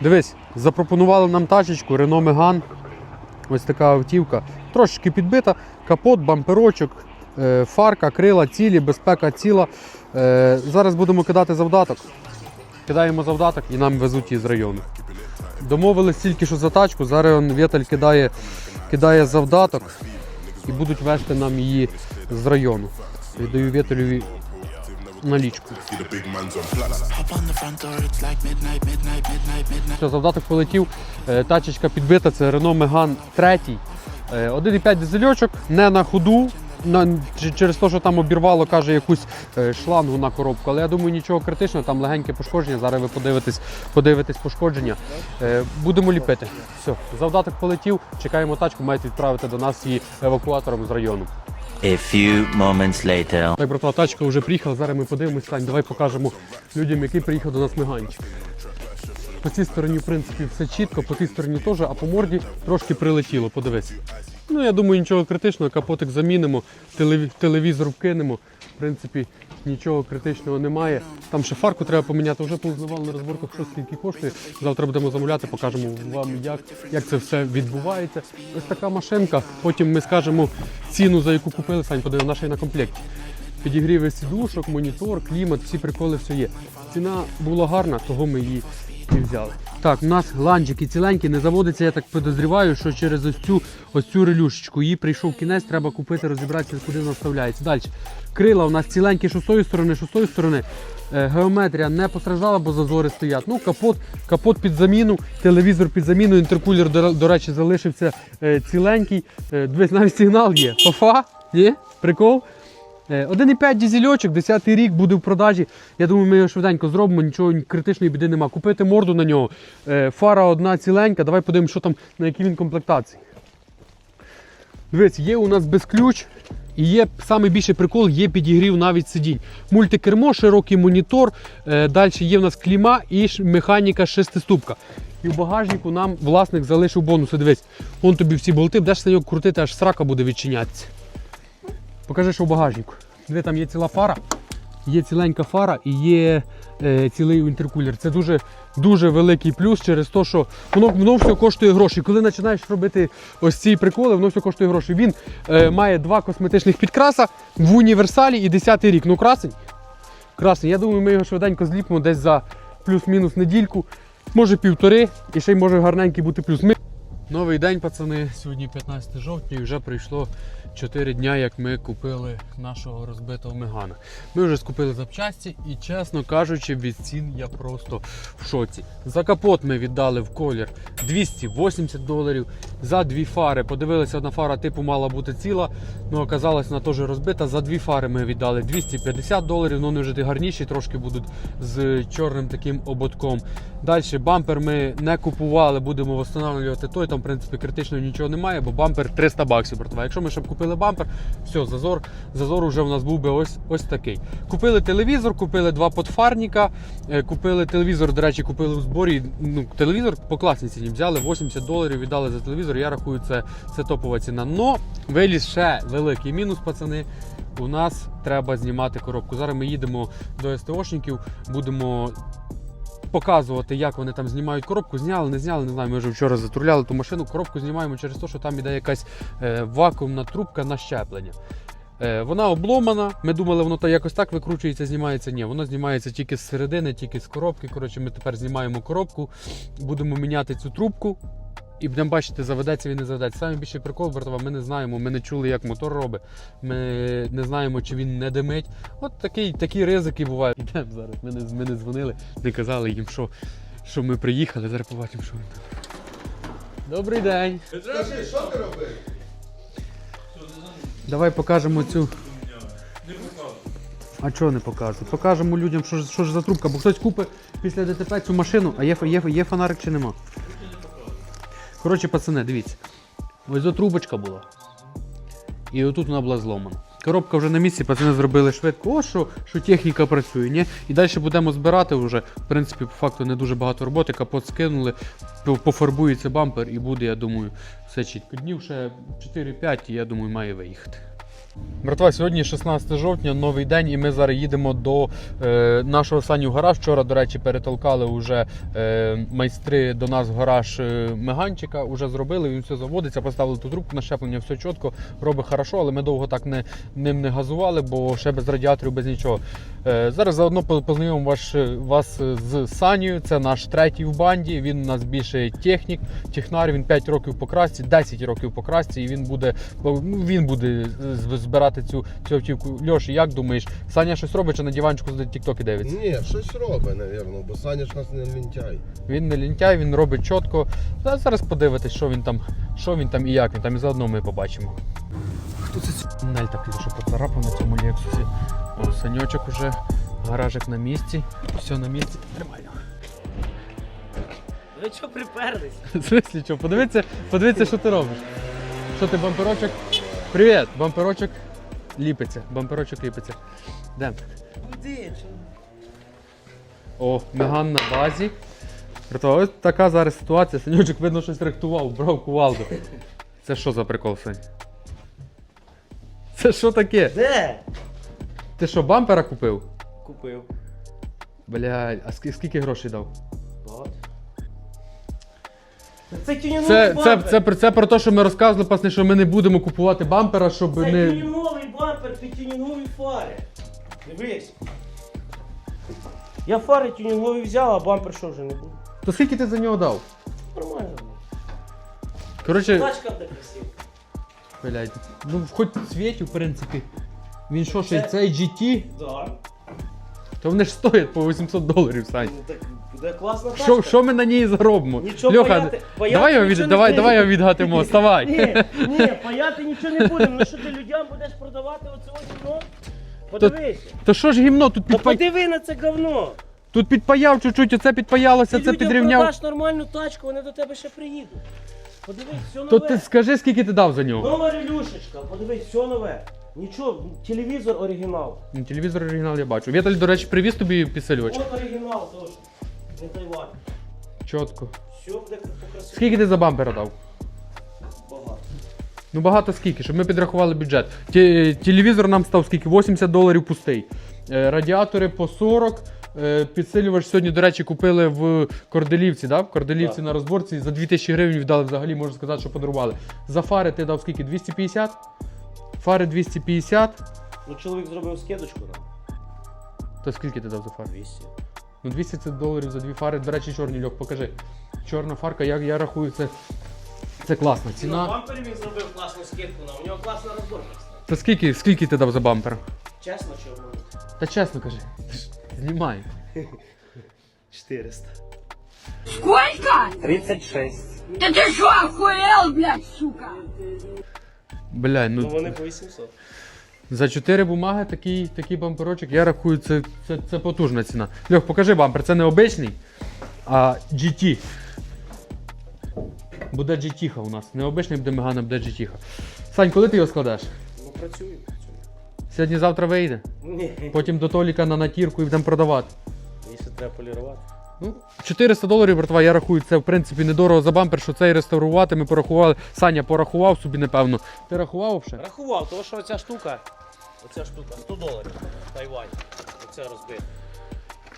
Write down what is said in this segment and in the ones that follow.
Дивись, запропонували нам тачечку Renault Megane. Ось така автівка. Трошечки підбита, капот, бамперочок, е, фарка, крила цілі, безпека ціла. Е, Зараз будемо кидати завдаток. Кидаємо завдаток і нам везуть її з району. Домовились тільки що за тачку. Зараз он Вєталь кидає, кидає завдаток і будуть везти нам її з району. Віддаю Вєталю налічку. Все, завдаток полетів. Е, Тачечка підбита, це Renault Megane 3. Е, 1,5 дизельочок, не на ходу. На, через те, що там обірвало, каже, якусь е, шлангу на коробку. Але я думаю, нічого критичного, там легеньке пошкодження. Зараз ви подивитесь, подивитесь пошкодження. Е, будемо ліпити. Все, завдаток полетів, чекаємо тачку, мають відправити до нас її евакуатором з району. A few moments later. Так, братва, тачка вже приїхала, зараз ми подивимося, Сань, давай покажемо людям, який приїхав до нас миганчик. По цій стороні, в принципі, все чітко, по тій стороні теж, а по морді трошки прилетіло, подивись. Ну, я думаю, нічого критичного, капотик замінимо, телевізор вкинемо. В принципі, нічого критичного немає. Там ще фарку треба поміняти, вже поузнавали на розборках, що скільки коштує. Завтра будемо замовляти, покажемо вам, як, як це все відбувається. Ось така машинка. Потім ми скажемо ціну, за яку купили, Сань, подивимо, наша на комплекті. Підігріви сідушок, монітор, клімат, всі приколи, все є. Ціна була гарна, того ми її і взяли. Так, у нас ланджики ціленькі, не заводиться, я так підозріваю, що через ось цю, ось цю релюшечку. Їй прийшов кінець, треба купити, розібратися, куди вона вставляється. Далі. Крила у нас ціленькі що з тої сторони, що з тої сторони. Е, геометрія не постраждала, бо зазори стоять. Ну, капот, капот під заміну, телевізор під заміну, інтеркулер, до, до речі, залишився е, ціленький. Е, дивись, навіть сигнал є. Фафа, є, прикол. Е, 1,5 дізельочок, 10 рік буде в продажі. Я думаю, ми його швиденько зробимо, нічого критичної біди нема. Купити морду на нього. Е, Фара одна ціленька. Давай подивимося, що там, на якій він комплектації. Дивись, є у нас безключ. І є найбільший прикол, є підігрів навіть сидінь. Мультикермо, широкий монітор, е, далі є в нас кліма і механіка шестиступка. І в багажнику нам власник залишив бонуси. Дивись, вон тобі всі болти, будеш нього крутити, аж срака буде відчинятися. Покажи, що в багажнику. Диви, там є ціла фара, є ціленька фара і є е, цілий інтеркулер. Це дуже, дуже великий плюс через те, що воно, воно все коштує гроші. Коли починаєш робити ось ці приколи, воно все коштує гроші. Він е, має два косметичних підкраса в універсалі і 10-й рік. Ну красень. Красень. Я думаю, ми його швиденько зліпимо десь за плюс-мінус недільку, може півтори, і ще й може гарненький бути плюс. Ми... Новий день, пацани. Сьогодні 15 жовтня і вже пройшло 4 дня, як ми купили нашого розбитого мегана. Ми вже скупили запчасті і, чесно кажучи, від цін я просто в шоці. За капот ми віддали в колір 280 доларів. За дві фари подивилися, одна фара типу мала бути ціла, але оказалась вона теж розбита. За дві фари ми віддали 250 доларів. Ну вони вже гарніші, трошки будуть з чорним таким ободком. Далі бампер ми не купували, будемо встановлювати той. Там, в принципі, критично нічого немає, бо бампер 300 баксів. братва. Якщо ми ще б купили бампер, все, зазор, зазор вже у нас був би ось, ось такий. Купили телевізор, купили два подфарника, е, купили телевізор, до речі, купили у зборі. Ну, телевізор по класній ціні взяли 80 доларів, віддали за телевізор. Я рахую, це, це топова ціна. Но виліз ще великий мінус, пацани. У нас треба знімати коробку. Зараз ми їдемо до СТОшників, будемо показувати, як вони там знімають коробку. Зняли, не зняли, не знаю. Ми вже вчора затруляли ту машину. Коробку знімаємо через те, що там іде якась е, вакуумна трубка на щеплення. Е, вона обломана. Ми думали, воно та якось так викручується, знімається. Ні, воно знімається тільки з середини, тільки з коробки. Коротше, ми тепер знімаємо коробку, будемо міняти цю трубку. І будемо бачити, заведеться він не заведеться. Саме більший прикол, братва, ми не знаємо, ми не чули, як мотор робить. Ми не знаємо, чи він не димить. От такий, такі ризики бувають. Ідемо зараз. Ми не, ми не дзвонили, не казали їм, що, що ми приїхали. Зараз побачимо, що він там. Добрий день. Скажи, що ти робив? Давай покажемо цю. А чого не покажу? Покажемо людям, що ж, що ж за трубка, бо хтось купить після ДТП цю машину, а є, є, є фонарик чи нема. Коротше, пацани, дивіться. Ось тут трубочка була. І отут вона була зломана. Коробка вже на місці, пацани зробили швидко, о, що, що техніка працює, ні? І далі будемо збирати вже. В принципі, по факту не дуже багато роботи, капот скинули, пофарбується бампер і буде, я думаю, все чітко. Днів ще 4-5, і я думаю, має виїхати. Братва, сьогодні 16 жовтня, новий день, і ми зараз їдемо до е, нашого Саню гараж. Вчора, до речі, перетолкали вже е, майстри до нас в гараж е, меганчика, вже зробили, він все заводиться, поставили ту трубку на щеплення, все чітко, робить хорошо, але ми довго так не, ним не газували, бо ще без радіаторів, без нічого. Е, зараз заодно познайомимо ваш, вас з Санію. Це наш третій в банді. Він у нас більше технік, технар, він 5 років по красці, 10 років по красці, і він буде, ну, він буде з- збирати цю, цю автівку. Льош, як думаєш, Саня щось робить чи на диванчику з тіктоки дивиться? Ні, щось робить, напевно, бо Саня ж нас не лінтяй. Він не лінтяй, він робить чітко. Зараз подивитись, що він там, що він там і як він там, і заодно ми побачимо. Хто це Нель так що поцарапав на цьому лексусі. О, саньочок уже, гаражик на місці, все на місці. Тримай. Ви чого приперлись? В смислі, що? Подивіться, подивіться, що ти робиш. Що ти бамперочок? Привіт! Бамперочок ліпиться. Бамперочок ліпиться. Де? О, меган на базі. Братва, ось така зараз ситуація. Санючок, видно, щось рихтував, брав кувалду. Це що за прикол, Сань? Це що таке? Де? Ти що, бампера купив? Купив. Блядь, а скільки грошей дав? Це тюнінговий Це, це, бампер. це, про- це про те, що ми розказували, пасне, що ми не будемо купувати бампера, щоб Це не. тюнінговий бампер під тюнінгові фари. Дивись. Я фари тюнінгові взяв, а бампер що вже не буде? То скільки ти за нього дав? Нормально. Коротше, Тачка буде красива. блядь, ну хоч в світі, в принципі. Він що, ще Це- цей GT, Да. то вони ж стоять по 800 доларів, Сань. Ну, так буде класна тачка. Що, що ми на ній заробимо? Нічого Льоха, паяти- паяти давай його нічого від... не давай, буде. давай його відгатимо, вставай. Ні, ні, паяти нічого не будемо. Ну що ти людям будеш продавати оце ось гівно? Подивися. То що ж гімно, тут, Та підпа... подиви на це говно. тут підпаяв чуть-чуть, оце підпаялося, Ти це людям підрівняв. продаш нормальну тачку, вони до тебе ще приїдуть. Подивись, все нове. То ти скажи, скільки ти дав за нього? Нова релюшечка, подивись, все нове. Нічого, телевізор оригінал. Ну, Телевізор оригінал я бачу. Віталь, до речі, привіз тобі підсилювач. От оригінал теж. Не Тайвань. Чітко. Все буде по красоті. Скільки ти за бампера дав? Багато. Ну багато скільки, щоб ми підрахували бюджет. Ті- Телевізор нам став скільки? 80 доларів пустий. Е, Радіатори по 40. Е, Підсилювач сьогодні, до речі, купили в Корделівці, да? в Корделівці Так. на розборці. За 2000 гривень віддали взагалі, можна сказати, що подарували. За фари ти дав скільки? 250? Фари 250. Ну чоловік зробив скидочку нам. То скільки ти дав за фари? 200. Ну 200 доларів за дві фари. До речі, чорні льох, покажи. Чорна фарка, я, я рахую, це, це класна На ціна. бампері він зробив класну скидку нам. У нього класна розборка. То скільки, скільки ти дав за бампер? Чесно, чи обманути? Та чесно кажи. Знімай. 400. Сколько? 36. Да ты что, охуел, блядь, сука? Бля, Ну ну вони по 800. За 4 бумаги такий, такий бамперочок, я рахую, це, це, це потужна ціна. Льох, покажи бампер, це не обичний, а GT. Буде GT у нас. Не обичний буде Мегана, буде GT. Сань, коли ти його складеш? Ну працюю. Сьогодні-завтра вийде. Ні. Потім до Толіка на натірку і будемо продавати. Ще треба полірувати. Ну, 400 доларів, братва, я рахую, це в принципі недорого за бампер, що цей реставрувати. Ми порахували. Саня порахував собі, напевно. Ти рахував вже? Рахував, тому що оця штука, оця штука 100 доларів. Тайвань. Оце розбите.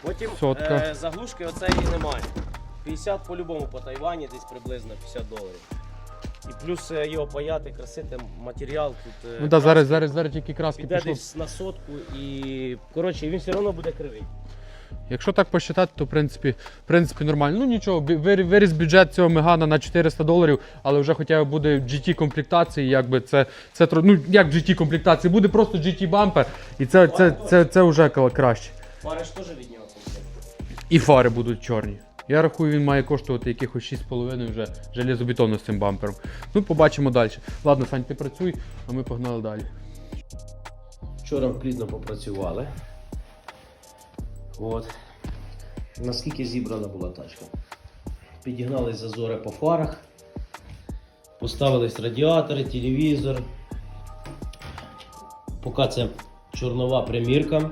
Потім Сотка. е, заглушки оцеї немає. 50 по-любому по Тайвані, десь приблизно 50 доларів. І плюс е, його паяти, красити, матеріал тут. е, Ну так, зараз, зараз, зараз тільки краски Піде пішло. десь на сотку і. Коротше, він все одно буде кривий. Якщо так посчитати, то в принципі, в принципі нормально. Ну нічого, виріс бюджет цього Мегана на 400 доларів, але вже хоча б буде GT комплектації, якби це, це ну як GT комплектації, буде просто GT бампер, і це, це, це, це вже краще. Париш теж від нього. І фари будуть чорні. Я рахую, він має коштувати якихось 6,5 вже железобетонно з цим бампером. Ну, побачимо далі. Ладно, Сань, ти працюй, а ми погнали далі. Вчора плідно попрацювали. От. Наскільки зібрана була тачка. Підігнались зазори по фарах. Поставились радіатори, телевізор. Поки це чорнова примірка.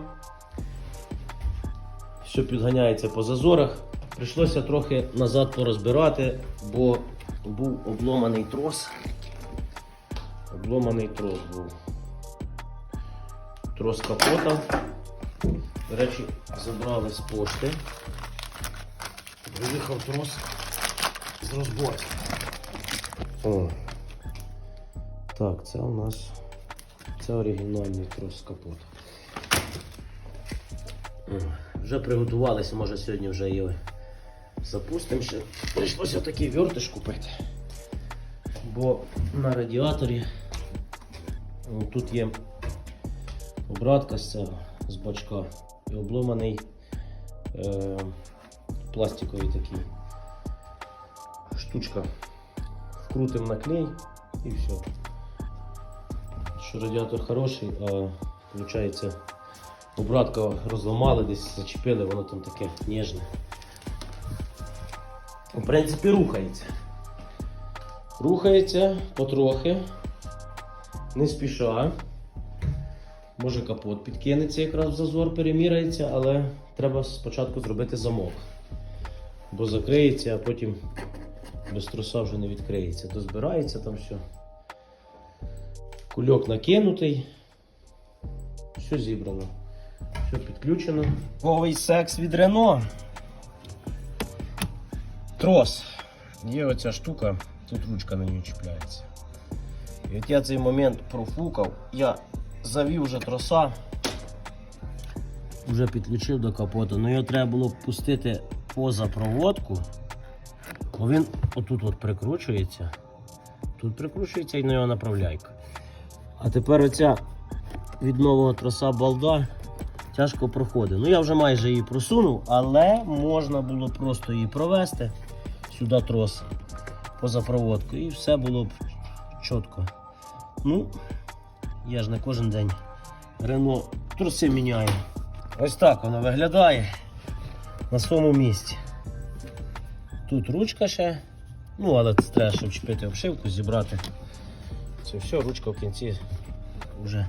Все підганяється по зазорах. Прийшлося трохи назад порозбирати, бо був обломаний трос. Обломаний трос був. трос капота. До речі, забрали з пошти. Виїхав трос з розборки. О. Так, це у нас це оригінальний трос капота. О, Вже приготувалися, може сьогодні вже його запустимо. Ще прийшлося такий вертиш купити. Бо на радіаторі о, тут є обратка з цього, з бачка і обломаний е, пластиковий такий штучка. Вкрутимо на клей і все. Що радіатор хороший, а виходить обратка розламали, десь зачепили, воно там таке ніжне. В принципі, рухається. Рухається потрохи, не спіша. Може капот підкинеться якраз в зазор, переміряється, але треба спочатку зробити замок. Бо закриється, а потім без труса вже не відкриється. Дозбирається там все. Кульок накинутий. Все зібрано. Все підключено. Новий секс від Рено. Трос. Є оця штука, тут ручка на нього чіпляється. І от я цей момент профукав, я завів вже троса, вже підключив до капоту, але його треба було пустити поза проводку, бо він отут от прикручується. Тут прикручується і на його направляйка. А тепер оця від нового троса балда тяжко проходить. Ну я вже майже її просунув, але можна було просто її провести сюди трос поза проводку і все було б чітко. Ну, я ж не кожен день Рено труси міняю. Ось так воно виглядає на своєму місці. Тут ручка ще, ну але це треба ще вчепити обшивку, зібрати. Це все, ручка в кінці вже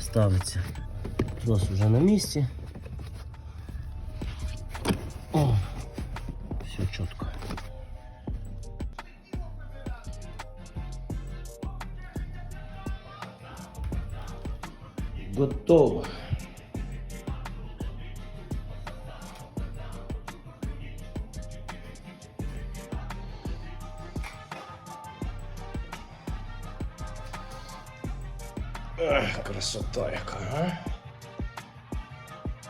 ставиться. Трос вже на місці. О, Готово. Ех, красота яка, а?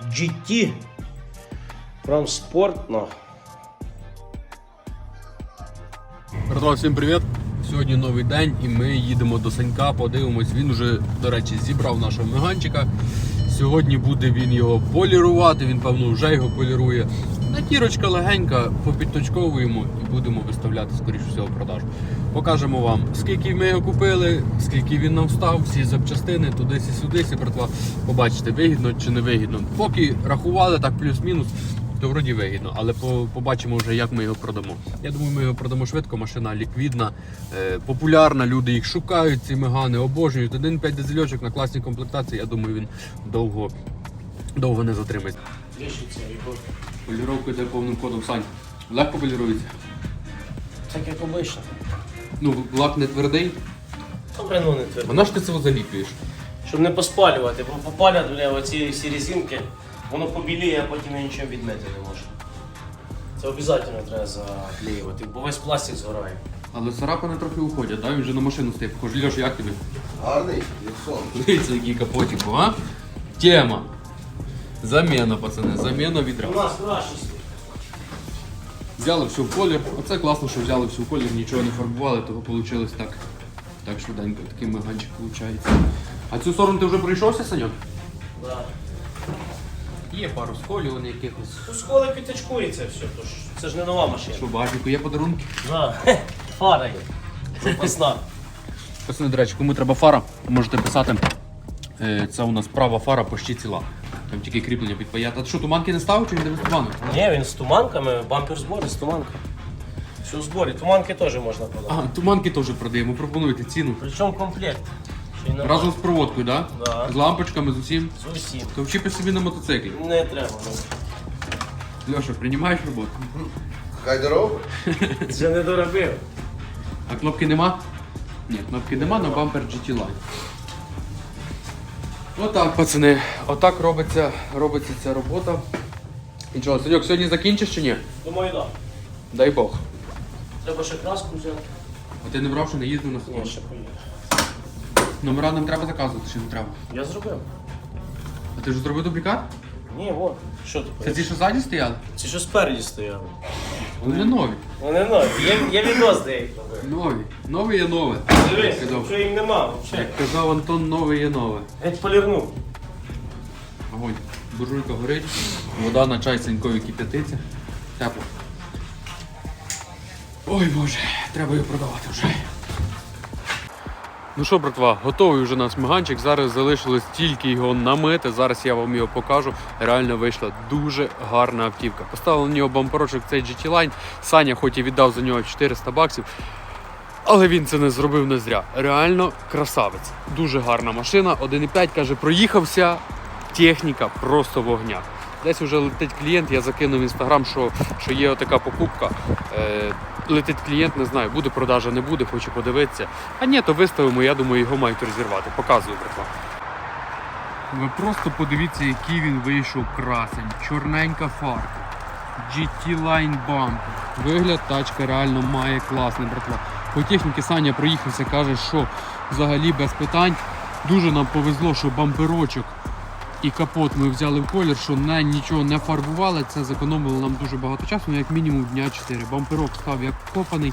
GT. Прям спортно. Братва, всім привіт! Сьогодні новий день і ми їдемо до Санька, подивимось. Він вже, до речі, зібрав нашого меганчика. Сьогодні буде він його полірувати, він, певно, вже його полірує. Натірочка легенька, попідточковуємо і будемо виставляти, скоріше всього, в продажу. Покажемо вам, скільки ми його купили, скільки він нам став, всі запчастини, тудись і сюдись, і братва, побачите, вигідно чи не вигідно. Поки рахували так плюс-мінус, то вроді вигідно, але по- побачимо вже, як ми його продамо. Я думаю, ми його продамо швидко. Машина ліквідна, е, популярна. Люди їх шукають, ці мегани, обожнюють. 1.5 дизельочок на класній комплектації. Я думаю, він довго, довго не затримається. Поліровка йде повним кодом Сань. Легко полірується. Так як обично. Ну, лак не твердий. Добре, ну не твердо. Вона ж ти це заліплюєш. Щоб не поспалювати, бо попалять бля, оці всі резинки, воно побіліє, а потім я нічого відмити не можу. Це обов'язково треба заклеювати, бо весь пластик згорає. Але царапини трохи уходять, да? він вже на машину стає. Похож, Льош, як тобі? Гарний, як сон. Дивіться, який капотик, був, а? Тема. Заміна, пацани, заміна відра. У нас краще стоїть. Взяли все в колір. Оце класно, що взяли все в колір, нічого не фарбували, того вийшло так, так швиденько, такий меганчик виходить. А цю сторону ти вже пройшовся, Саньок? Да. Є пару сколів вони якихось. Тут сколи підтачкується все, тож це ж не нова машина. Що, в багажнику є подарунки? Да. Фара є. Запасна. Пацани, до речі, кому треба фара, можете писати. Е, Це у нас права фара почти ціла. Там тільки кріплення підпаяти. А ти що, туманки не ставив чи він не без туманок? Ні, він з туманками, бампер збори з туманками. Все в зборі. Туманки теж можна продати. А, туманки теж продаємо, пропонуйте ціну. Причому комплект. Разом з проводкою, так? Да. З лампочками, з усім. З усім. То вчіпи собі на мотоциклі. Не треба. Льоша, приймаєш роботу? Хай дорогу. Вже не доробив. А кнопки нема? Ні, кнопки нема, але бампер GT Line. Отак, пацани, отак робиться, робиться ця робота. І що, Саньок, сьогодні закінчиш чи ні? Думаю, так. Дай Бог. Треба ще краску взяти. А ти не брав, що не їздив на Ні, ще поїду. Номера нам треба заказувати, чи не треба? Я зробив. А ти вже зробив дублікат? Ні, от. Що ти Це ті, що ззаді стояли? Ці що спереді стояли. Вони нові. Вони нові. Є, є відос, де я їх робив. Нові. Нове є нове. Дивись, що їм нема взагалі. Як казав Антон, нове є нове. Геть полірнув. Огонь. Буржуйка горить, вода на чай сенькою кип'ятиться. Тепло. Ой боже, треба його продавати вже. Ну що, братва, готовий вже наш меганчик. Зараз залишилось тільки його намити. Зараз я вам його покажу. Реально вийшла дуже гарна автівка. Поставив на нього бамперочок цей GT Line. Саня, хоч і віддав за нього 400 баксів. Але він це не зробив не зря. Реально красавець. Дуже гарна машина. 1,5 каже, проїхався. Техніка просто вогня. Десь вже летить клієнт, я закинув в інстаграм, що, що є така покупка. Е, летить клієнт, не знаю, буде продажа, не буде, хочу подивитися. А ні, то виставимо, я думаю, його мають розірвати. Показую, братва. Ви просто подивіться, який він вийшов красень. Чорненька фарка. GT Line Bumper. Вигляд тачка реально має класний, братва. По техніці Саня проїхався, каже, що взагалі без питань. Дуже нам повезло, що бамперочок і капот ми взяли в колір, що на нічого не фарбували. Це зекономило нам дуже багато часу, ну як мінімум дня 4. Бамперок став як копаний.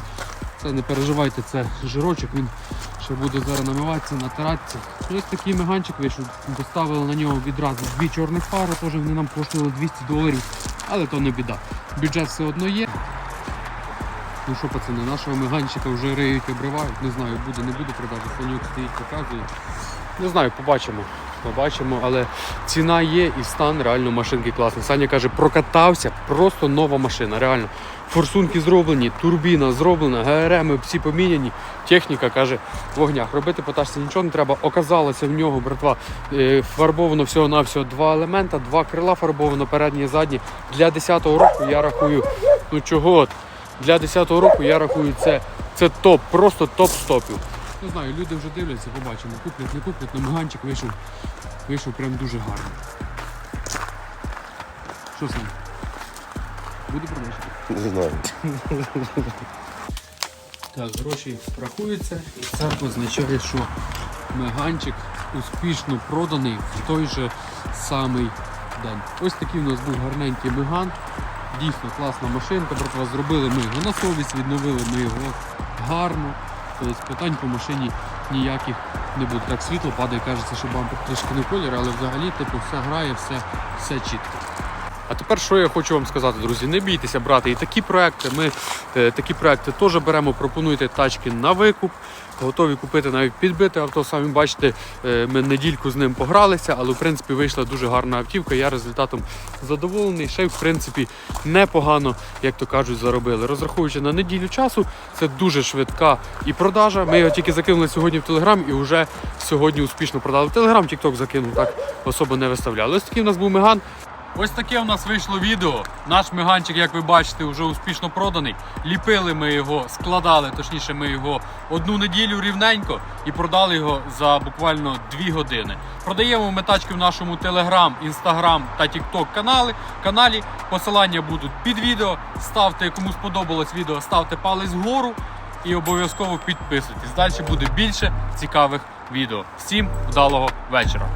Це не переживайте, це жирочок, він ще буде зараз намиватися, натиратися. Ну, Ось такий меганчик вийшов. Доставили на нього відразу дві чорних фари, теж вони нам коштували 200 доларів, але то не біда. Бюджет все одно є. Ну що, пацани, нашого меганчика вже риють, обривають. Не знаю, буде, не буде продажі. Санюк стоїть, показує. Не знаю, побачимо. Побачимо, але ціна є і стан реально машинки класний. Саня каже, прокатався, просто нова машина. Реально. Форсунки зроблені, турбіна зроблена, ГРМ всі поміняні. Техніка каже, в вогнях. Робити по тачці нічого не треба. Оказалося в нього, братва, е, фарбовано всього-навсього два елемента, два крила фарбовано, передні і задні. Для 10-го року я рахую, ну чого? Для 10-го року я рахую це, це топ, просто топ стопів. Не знаю, люди вже дивляться, побачимо. Куплять, не куплять, але меганчик вийшов, вийшов прям дуже гарно. Що сам? Буде продажа? Не знаю. Так, гроші рахуються, і це означає, що меганчик успішно проданий в той же самий день. Ось такий у нас був гарненький меган. Дійсно класна машинка, братва, зробили ми його на совість, відновили ми його гарно. Тобто питань по машині ніяких не буде. Так світло падає, кажеться, що бампер трішки не колір, але взагалі типу, все грає, все, все чітко. А тепер що я хочу вам сказати, друзі, не бійтеся брати і такі проекти. Ми е, такі проекти теж беремо, пропонуйте тачки на викуп. Готові купити навіть підбите авто. Самі бачите, е, ми недільку з ним погралися, але в принципі вийшла дуже гарна автівка. Я результатом задоволений. Ще й в принципі непогано, як то кажуть, заробили. Розраховуючи на неділю часу, це дуже швидка і продажа. Ми його тільки закинули сьогодні в Телеграм і вже сьогодні успішно продали. Телеграм, Тікток закинув, так особо не виставляли. Ось такий у нас був Меган. Ось таке у нас вийшло відео. Наш меганчик, як ви бачите, вже успішно проданий. Ліпили ми його, складали, точніше, ми його одну неділю рівненько і продали його за буквально 2 години. Продаємо ми тачки в нашому Telegram, Instagram та TikTok канали. каналі. Посилання будуть під відео. Ставте, кому сподобалось відео, ставте палець вгору і обов'язково підписуйтесь. Далі буде більше цікавих відео. Всім вдалого вечора.